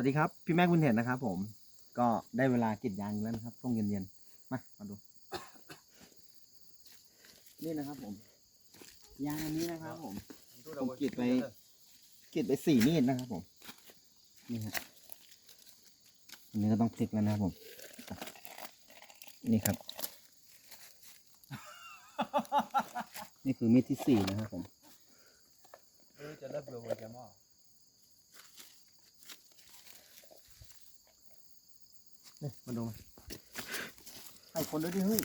วัสดีครับ พี่แม็กวินเทจนนะครับผม ก็ได้เวลากรีดยางแล้วนะครับช่วงเย็นๆ มา มาดู นี่นะครับผม ยางอันนี้นะครับผม ผมกรีดไป กรีดไปสี่มีดนะครับผม นี่ฮะอันนี้ก็ต้องพลิกแล้วนะครับผม นี่ครับ นี่คือมีดที่สี่นะครับผมจะเลิกเบื่อเบื่อแกมอ นี่มาดูมาให้คนด้วยดิเฮ้ย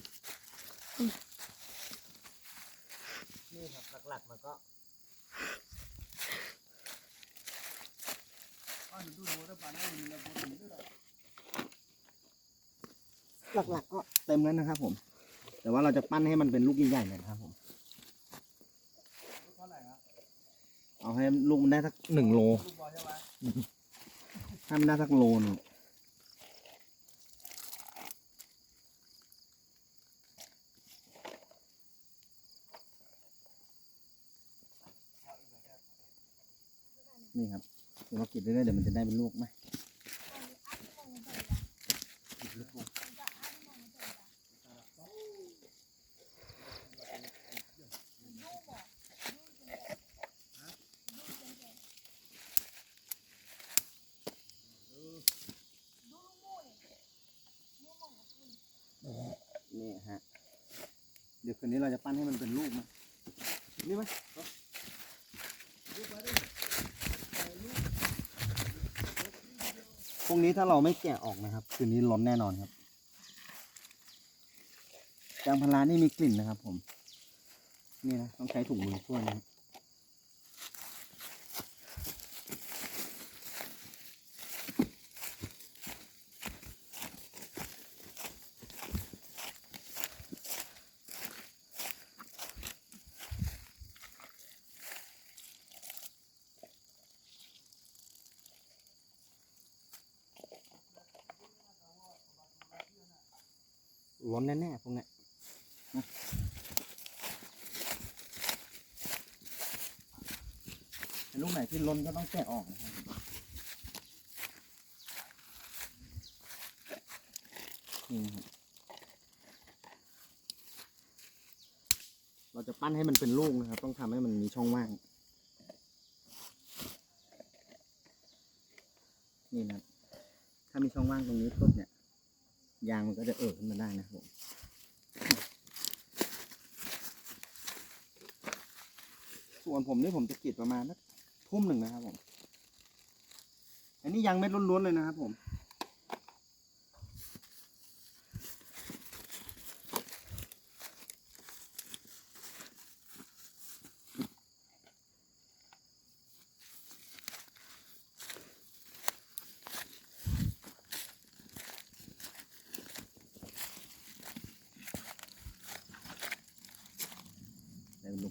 นี่ครับหลักๆมันก็หลักๆก็เต็มแล้วนะครับผม แต่ว่าเราจะปั้นให้มันเป็นลูกใหญ่ๆหน่อยนะครับผมเท่าไหร่ครับเอาให้ลูกมันได้สักหนึ่งโลลูกบอลใช่ไหมถ้ามันได้สักโลหนึง นี่ครับเดี๋ยวเรากรีดเรื่อยๆเดี๋ยวมันจะได้เป็นลูกไหมนี่ฮะ เดี๋ยวคืนนี้เราจะปั้นให้มันเป็นลูกนะนี่ไหม พรุ่งนี้ถ้าเราไม่แกะออกนะครับ คืนนี้ล้นแน่นอนครับยางพารานี่มีกลิ่นนะครับ ผม นี่นะต้องใช้ถุงมือช่วยนะครับ ล้นแน่ๆพวกนี้ลูกไหนที่ล้นก็ต้องแกะออกนะครับเราจะปั้นให้มันเป็นลูกนะครับ ต้องทำให้มันมีช่องว่าง นี่นะถ้ามีช่องว่างตรงนี้ปุ๊บเนี่ย ยางมันก็จะเอ่อขึ้นมาได้นะครับผมส่วนผมนี่ผมจะกรีดประมาณนักทุ่มหนึ่งนะครับผม อันนี้ยางเม็ดล้วนๆเลยนะครับผม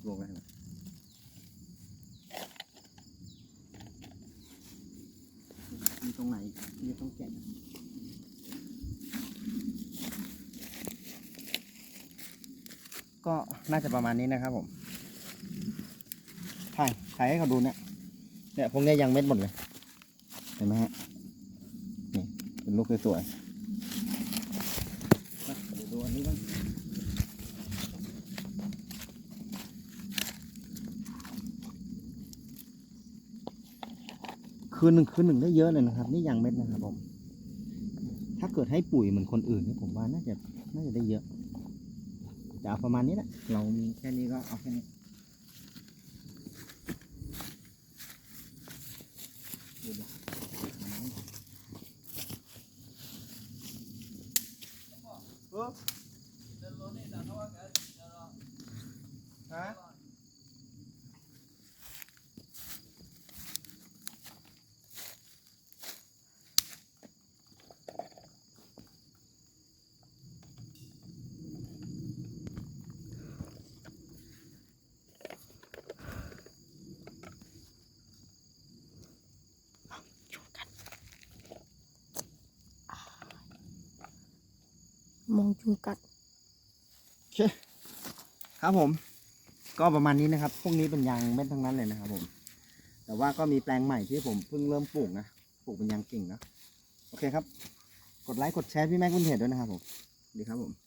ลูกๆแล้วเห็นมีตรงไหนที่จะต้องแกะก็น่าจะประมาณนี้นะครับผมถ่ายถ่ายให้เขาดูเนี่ยเนี่ยพวกนี้ยังเม็ดหมดเลย เห็นไหมฮะ นี่เป็นลูกสวยๆดูอันนี้บ้าง คืนหนึ่งคืนหนึ่งได้เยอะเลยนะครับ นี่ยางเม็ดนะครับผม ถ้าเกิดให้ปุ๋ยเหมือนคนอื่นนี่ผมว่าน่าจะน่าจะได้เยอะจะเอาประมาณนี้แหละเรามีแค่นี้ก็เอาแค่นี้ดูดิเออฮะ มองจุงกัดโอเคครับผม ก็ประมาณนี้นะครับพวกนี้เป็นยางเม็ดทั้งนั้นเลยนะครับ ผม แต่ว่าก็มีแปลงใหม่ที่ผมเพิ่งเริ่มปลูกนะปลูกเป็นยางกิ่งนะโอเคครับ กดไลค์กดแชร์พี่แม็กวินเทจด้วยนะครับผมดีครับผม